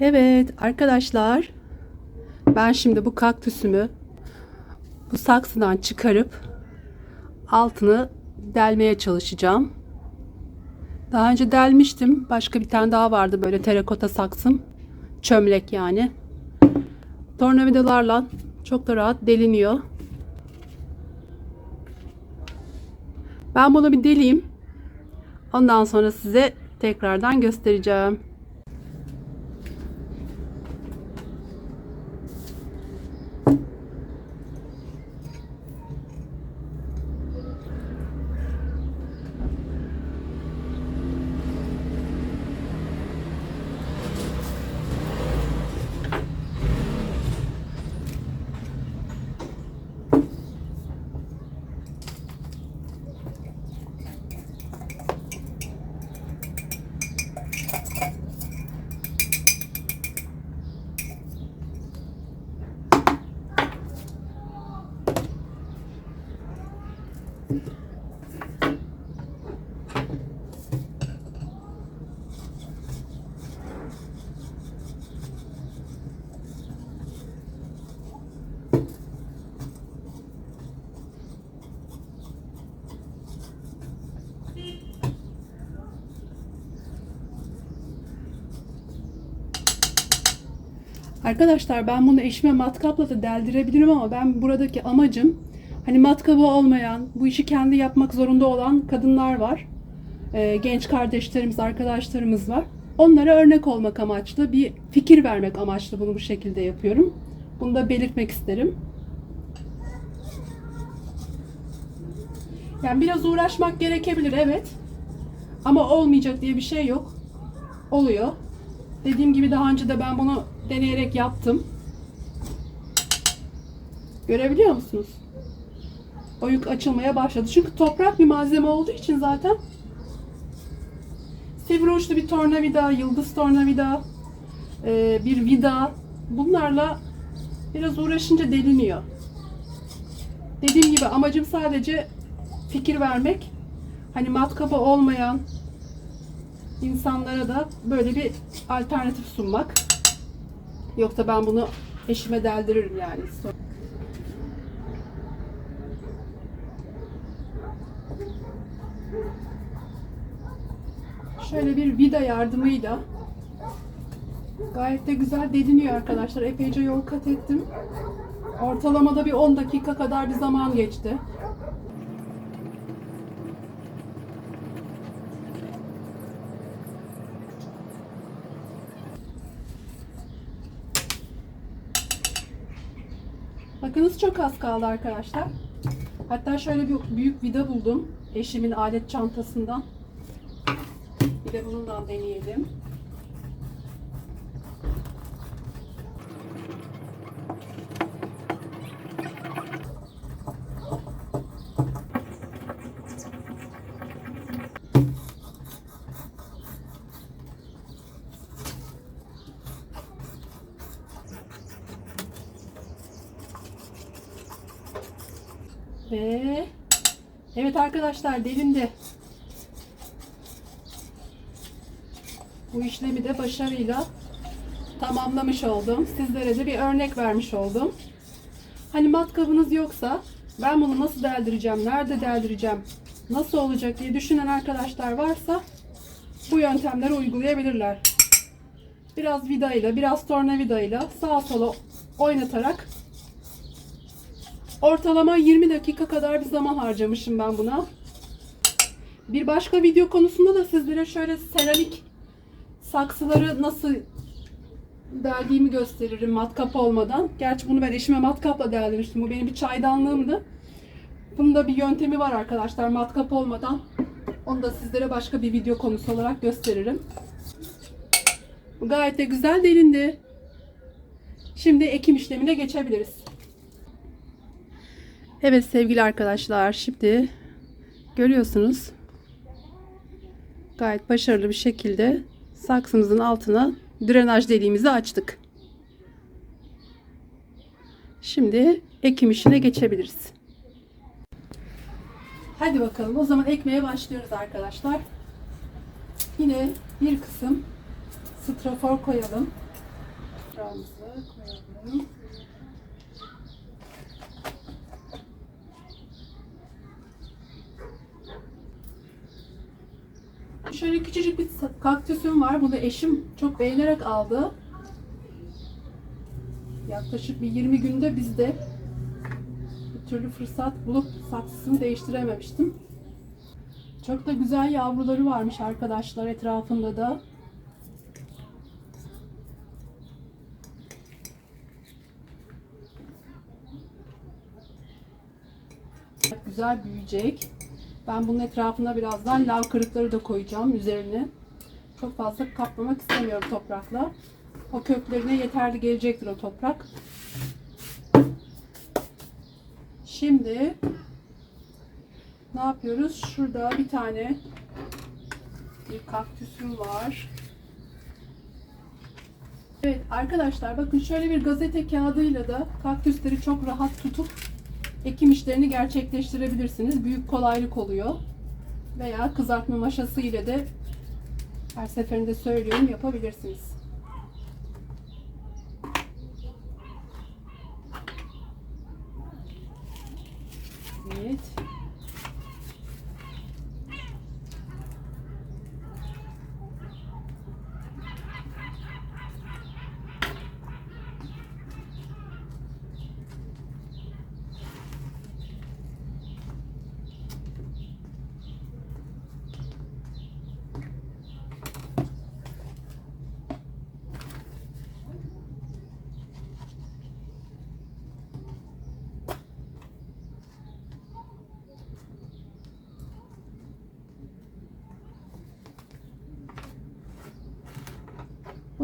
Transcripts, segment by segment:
Evet arkadaşlar ben şimdi bu kaktüsümü bu saksıdan çıkarıp altını delmeye çalışacağım. Daha önce delmiştim. Başka bir tane daha vardı böyle terakota saksım. Çömlek yani. Tornavidalarla çok da rahat deliniyor. Ben bunu bir deleyim. Ondan sonra size tekrardan göstereceğim. Arkadaşlar ben bunu eşime matkapla da deldirebilirim ama ben buradaki amacım hani matkabı olmayan, bu işi kendi yapmak zorunda olan kadınlar var. Ee, genç kardeşlerimiz, arkadaşlarımız var. Onlara örnek olmak amaçlı, bir fikir vermek amaçlı bunu bu şekilde yapıyorum. Bunu da belirtmek isterim. Yani biraz uğraşmak gerekebilir evet. Ama olmayacak diye bir şey yok. Oluyor. Dediğim gibi daha önce de ben bunu deneyerek yaptım. Görebiliyor musunuz? Oyuk açılmaya başladı. Çünkü toprak bir malzeme olduğu için zaten sivri uçlu bir tornavida, yıldız tornavida, e, bir vida bunlarla biraz uğraşınca deliniyor. Dediğim gibi amacım sadece fikir vermek. Hani matkabı olmayan insanlara da böyle bir alternatif sunmak. Yoksa ben bunu eşime deldiririm yani. Şöyle bir vida yardımıyla gayet de güzel deliniyor arkadaşlar. Epeyce yol kat ettim. Ortalamada bir 10 dakika kadar bir zaman geçti. Bakınız çok az kaldı arkadaşlar. Hatta şöyle bir büyük vida buldum. Eşimin alet çantasından. Bir de bundan deneyelim. Ve evet arkadaşlar delindi. Bu işlemi de başarıyla tamamlamış oldum. Sizlere de bir örnek vermiş oldum. Hani matkabınız yoksa ben bunu nasıl deldireceğim, nerede deldireceğim, nasıl olacak diye düşünen arkadaşlar varsa bu yöntemleri uygulayabilirler. Biraz vidayla, biraz tornavidayla sağa sola oynatarak Ortalama 20 dakika kadar bir zaman harcamışım ben buna. Bir başka video konusunda da sizlere şöyle seramik saksıları nasıl deldiğimi gösteririm matkap olmadan. Gerçi bunu ben eşime matkapla deldirmiştim. Bu benim bir çaydanlığımdı. Bunun da bir yöntemi var arkadaşlar matkap olmadan. Onu da sizlere başka bir video konusu olarak gösteririm. Bu gayet de güzel delindi. Şimdi ekim işlemine geçebiliriz. Evet sevgili arkadaşlar şimdi görüyorsunuz gayet başarılı bir şekilde saksımızın altına drenaj deliğimizi açtık. Şimdi ekim işine geçebiliriz. Hadi bakalım o zaman ekmeye başlıyoruz arkadaşlar. Yine bir kısım strafor koyalım. Toprağımızı koyalım. Şöyle küçücük bir kaktüsüm var. Bunu eşim çok beğenerek aldı. Yaklaşık bir 20 günde bizde bir türlü fırsat bulup saksısını değiştirememiştim. Çok da güzel yavruları varmış arkadaşlar etrafında da. Güzel büyüyecek. Ben bunun etrafına birazdan lav kırıkları da koyacağım üzerine. Çok fazla kaplamak istemiyorum toprakla. O köklerine yeterli gelecektir o toprak. Şimdi ne yapıyoruz? Şurada bir tane bir kaktüsüm var. Evet arkadaşlar bakın şöyle bir gazete kağıdıyla da kaktüsleri çok rahat tutup ekim işlerini gerçekleştirebilirsiniz. Büyük kolaylık oluyor. Veya kızartma maşası ile de her seferinde söylüyorum yapabilirsiniz. Evet.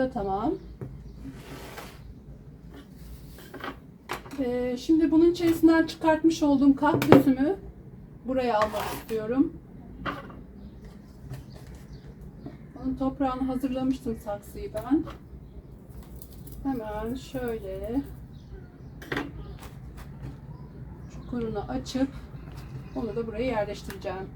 Da tamam. Ee, şimdi bunun içerisinden çıkartmış olduğum kaktüsümü buraya almak istiyorum. Onun toprağını hazırlamıştım saksıyı ben. Hemen şöyle çukurunu açıp onu da buraya yerleştireceğim.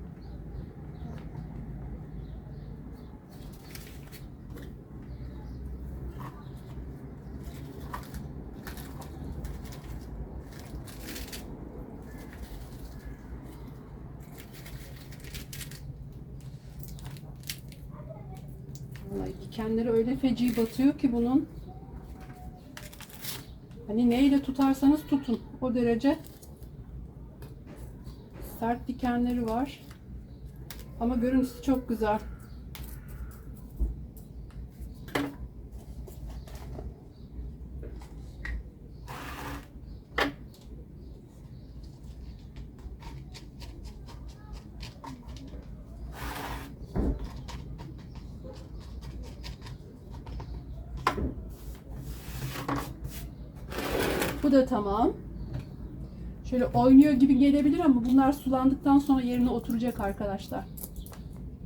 Vallahi dikenleri öyle feci batıyor ki bunun. Hani neyle tutarsanız tutun. O derece sert dikenleri var. Ama görüntüsü çok güzel. Bu da tamam. Şöyle oynuyor gibi gelebilir ama bunlar sulandıktan sonra yerine oturacak arkadaşlar.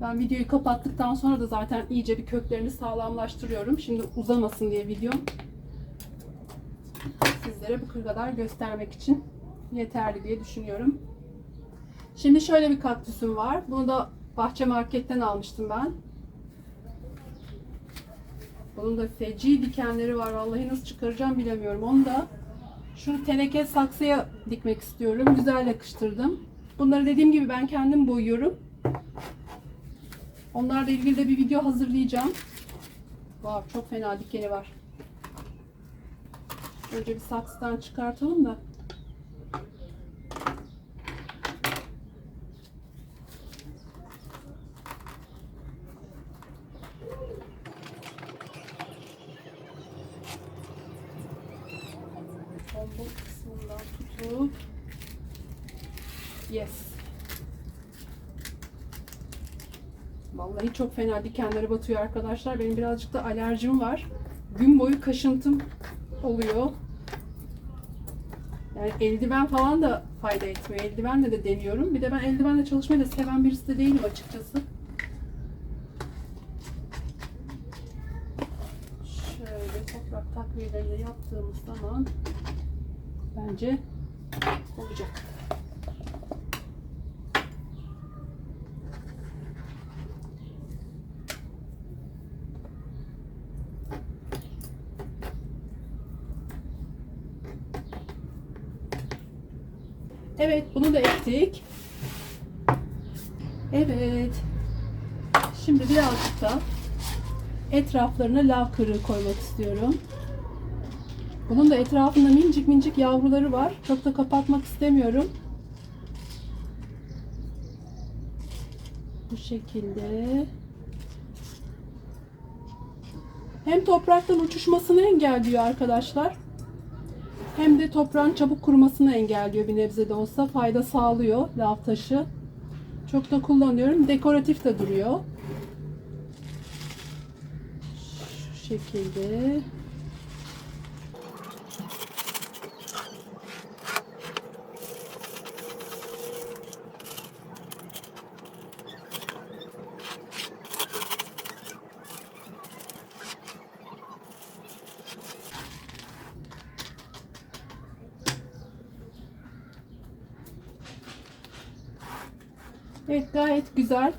Ben videoyu kapattıktan sonra da zaten iyice bir köklerini sağlamlaştırıyorum. Şimdi uzamasın diye videom. Sizlere bu kadar göstermek için yeterli diye düşünüyorum. Şimdi şöyle bir kaktüsüm var. Bunu da bahçe marketten almıştım ben. Bunun da feci dikenleri var. Vallahi nasıl çıkaracağım bilemiyorum. Onu da şu teneke saksıya dikmek istiyorum. Güzel yakıştırdım. Bunları dediğim gibi ben kendim boyuyorum. Onlarla ilgili de bir video hazırlayacağım. Wow, çok fena dikeni var. Önce bir saksıdan çıkartalım da. Tombul kısmından tutup Yes. Vallahi çok fena dikenleri batıyor arkadaşlar. Benim birazcık da alerjim var. Gün boyu kaşıntım oluyor. Yani eldiven falan da fayda etmiyor. Eldivenle de deniyorum. Bir de ben eldivenle çalışmayı da seven birisi de değilim açıkçası. Şöyle toprak takviyelerini yaptığımız zaman bence olacak. Evet, bunu da ektik. Evet. Şimdi birazcık da etraflarına lav kırığı koymak istiyorum. Bunun da etrafında minicik minicik yavruları var. Çok da kapatmak istemiyorum. Bu şekilde. Hem topraktan uçuşmasını engelliyor arkadaşlar. Hem de toprağın çabuk kurumasını engelliyor bir nebze de olsa. Fayda sağlıyor lav taşı. Çok da kullanıyorum. Dekoratif de duruyor. Şu şekilde. Evet gayet güzel.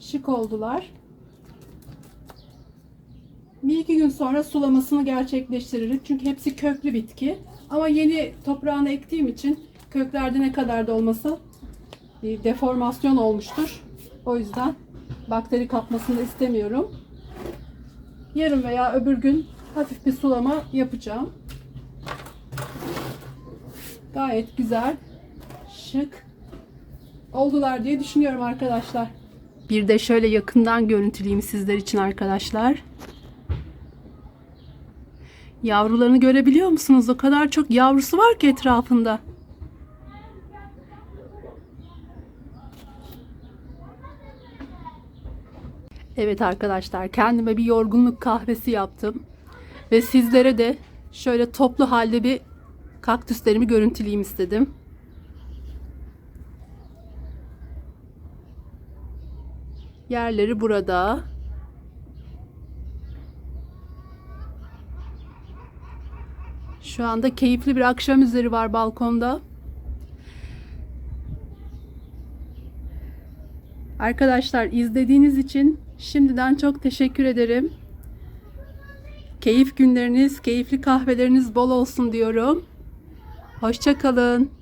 Şık oldular. Bir iki gün sonra sulamasını gerçekleştiririm. Çünkü hepsi köklü bitki. Ama yeni toprağını ektiğim için köklerde ne kadar da olması bir deformasyon olmuştur. O yüzden bakteri kapmasını istemiyorum. Yarın veya öbür gün hafif bir sulama yapacağım. Gayet güzel, şık oldular diye düşünüyorum arkadaşlar. Bir de şöyle yakından görüntüleyeyim sizler için arkadaşlar. Yavrularını görebiliyor musunuz? O kadar çok yavrusu var ki etrafında. Evet arkadaşlar kendime bir yorgunluk kahvesi yaptım. Ve sizlere de şöyle toplu halde bir kaktüslerimi görüntüleyeyim istedim. Yerleri burada. Şu anda keyifli bir akşam üzeri var balkonda. Arkadaşlar izlediğiniz için şimdiden çok teşekkür ederim. Keyif günleriniz, keyifli kahveleriniz bol olsun diyorum. Hoşça kalın.